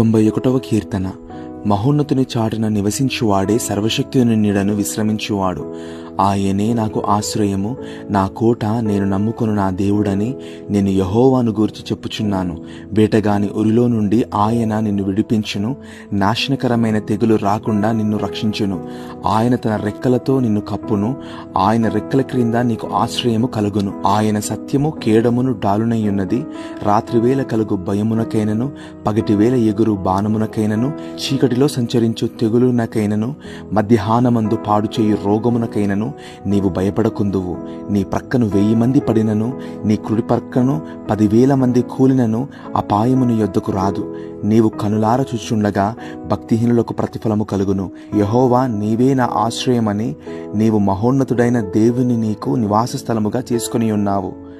తొంభై ఒకటవ కీర్తన. మహోన్నతుని చాటున నివసించువాడే సర్వశక్తుని నీడను విశ్రమించువాడు. ఆయనే నాకు ఆశ్రయము నా కోట నేను నమ్ముకొను నా దేవుడని నేను యహోవాను గూర్చి చెప్పుచున్నాను. వేటగాని ఉరిలో నుండి ఆయన నిన్ను విడిపించును నాశనకరమైన తెగులు రాకుండా నిన్ను రక్షించును. ఆయన తన రెక్కలతో నిన్ను కప్పును ఆయన రెక్కల క్రింద నీకు ఆశ్రయము కలుగును. ఆయన సత్యము కేడమును డాలునయ్యున్నది రాత్రివేళ కలుగు భయమునకైనను పగటివేళ ఎగురు బాణమునకైనను చీకటిలో సంచరించు తెగులునకైనను మధ్యాహ్నమందు పాడు చేయు రోగమునకైనను నీవు భయపడకుందువు. నీ ప్రక్కను వెయ్యి మంది పడినను నీ కుడి ప్రక్కను పదివేల మంది కూలినను అపాయమును యొద్దకు రాదు. నీవు కనులార చూచుండగా భక్తిహీనులకు ప్రతిఫలము కలుగును. యహోవా నీవే నా ఆశ్రయమని నీవు మహోన్నతుడైన దేవుని నీకు నివాస స్థలముగా చేసుకుని ఉన్నావు.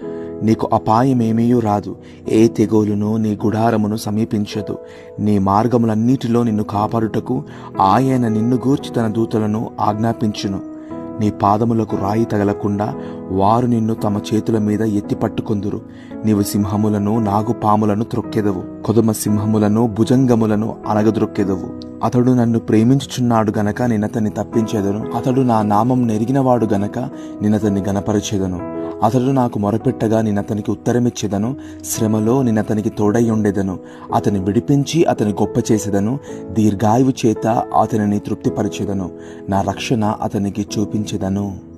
నీకు అపాయమేమీయూ రాదు. ఏ తెగోలును నీ గుడారమును సమీపించదు. నీ మార్గములన్నిటిలో నిన్ను కాపాడుటకు ఆయన నిన్ను గూర్చి తన దూతలను ఆజ్ఞాపించును. నీ పాదములకు రాయి తగలకుండా వారు నిన్ను తమ చేతుల మీద ఎత్తి పట్టుకొందురు. నీవు సింహములను నాగుపాములను త్రొక్కెదవు. కొదుమ సింహములను భుజంగములను అనగద్రొక్కెదవు అతడు నన్ను ప్రేమించుచున్నాడు గనక నిన్నతన్ని తప్పించేదను. అతడు నా నామం నెరిగినవాడు గనక నిన్నతన్ని గనపరచెదను. అతడు నాకు మొరపెట్టగా నేనతనికి ఉత్తరమిచ్చేదను. శ్రమలో నినతనికి తోడై ఉండేదను అతని విడిపించి అతని గొప్ప చేసేదను దీర్ఘాయువు చేత అతనిని తృప్తిపరిచేదను. నా రక్షణ అతనికి చూపించేదను.